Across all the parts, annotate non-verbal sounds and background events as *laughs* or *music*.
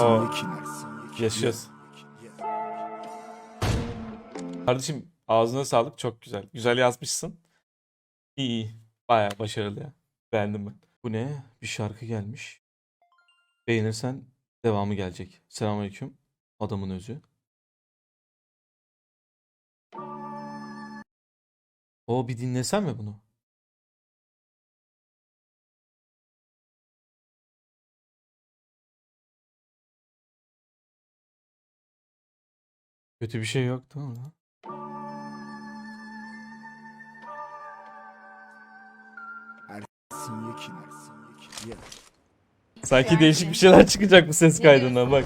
Yekin. Yaşıyoruz. Kardeşim ağzına sağlık çok güzel. Güzel yazmışsın. İyi. Baya başarılı ya. Beğendim ben. Bu ne? Bir şarkı gelmiş. Beğenirsen devamı gelecek. Selamünaleyküm. Adamın özü. O bir dinlesem mi bunu? Kötü bir şey yok tamam mı? Ersin Yekin. Ersin Yekin. Ye. Sanki Yani. değişik bir şeyler çıkacak bu ses kaydından bak.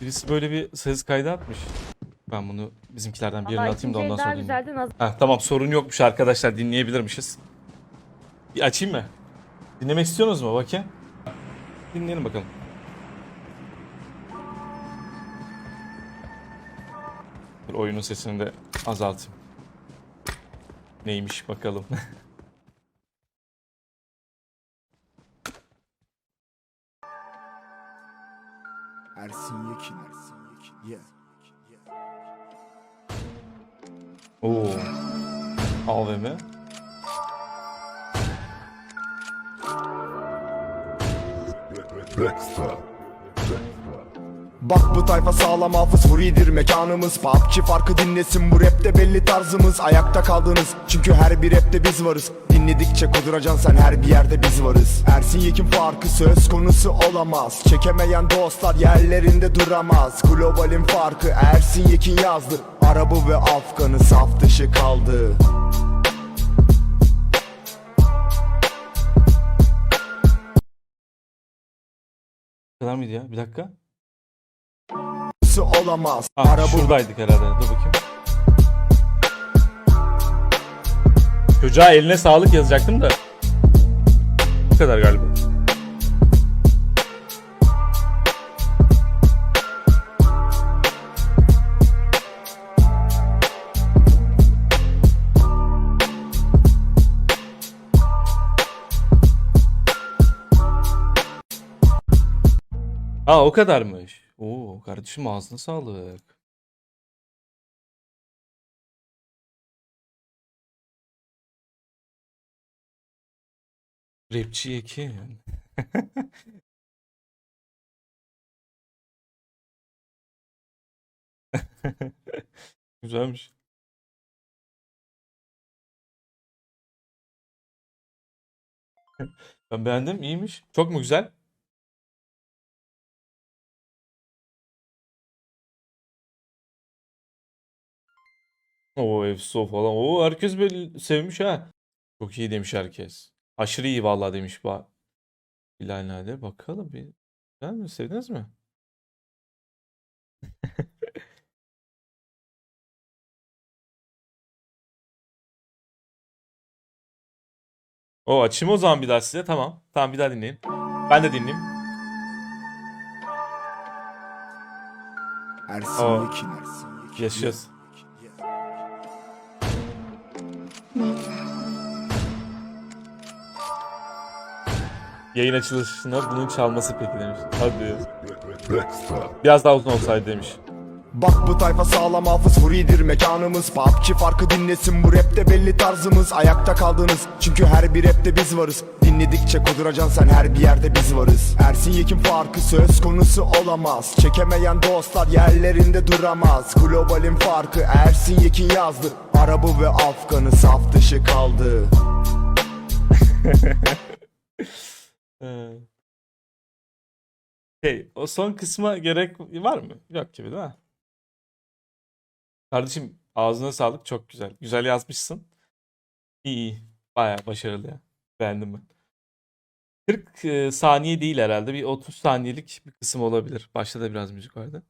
Birisi böyle bir ses kaydı atmış. Ben bunu bizimkilerden birini Vallahi atayım da ondan sonra dinleyeyim. güzeldi. Naz- Heh, tamam sorun yokmuş arkadaşlar dinleyebilirmişiz. Bir açayım mı? Dinlemek istiyorsunuz mu bakayım? Dinleyelim bakalım. Dur oyunun sesini de azaltayım. Neymiş bakalım. *laughs* Ersin Yekin. Ersin Yekin. Ye. Oo. AVM. Bak bu tayfa sağlam hafız huridir mekanımız. PUBG farkı dinlesin bu rapte belli tarzımız. Ayakta kaldınız çünkü her bir rapte biz varız. Dinledikçe kuduracaksın sen her bir yerde biz varız. Ersin Yekin farkı söz konusu olamaz. Çekemeyen dostlar yerlerinde duramaz. Globalin farkı Ersin Yekin yazdı. Arabı ve Afganı saf dışı kaldı. Kadar mıydı ya? Bir dakika. Olamaz Ah, Arabı şuradaydık herhalde. Dur bakayım. Çocuğa eline sağlık yazacaktım da. Bu kadar galiba. Aa o kadarmış. Oo kardeşim ağzına sağlık. Rapçi Ekin. *laughs* *laughs* Güzelmiş. Ben beğendim, iyiymiş. Çok mu güzel? O Efso falan. O herkes böyle sevmiş ha. Çok iyi demiş herkes. Aşırı iyi vallahi demiş bu. Bilal Nadir. Bakalım bir. Güzel mi? Sevdiniz mi? *laughs* O açayım o zaman bir daha size. Tamam. Tamam bir daha dinleyin. Ben de dinleyeyim. Ersin. Yekin. Ersin Yekin. Yaşıyoruz. Yayın açılışında bunun çalması peki demiş. Hadi. Biraz daha uzun olsaydı demiş. Bak bu tayfa sağlam hafız huridir mekanımız. PUBG farkı dinlesin bu rapte belli tarzımız. Ayakta kaldınız çünkü her bir rapte biz varız. Dinledikçe kuduracaksın sen her bir yerde biz varız. Ersin Yekin farkı söz konusu olamaz. Çekemeyen dostlar yerlerinde duramaz. Globalin farkı Ersin Yekin yazdı Arabı ve Afganı saf dışı kaldı *laughs* Ee, Şey, o son kısma gerek var mı? Yok gibi değil mi? Kardeşim ağzına sağlık çok güzel. Güzel yazmışsın. İyi iyi. Baya başarılı ya. Beğendim ben. 40 e, saniye değil herhalde. Bir 30 saniyelik bir kısım olabilir. Başta da biraz müzik vardı.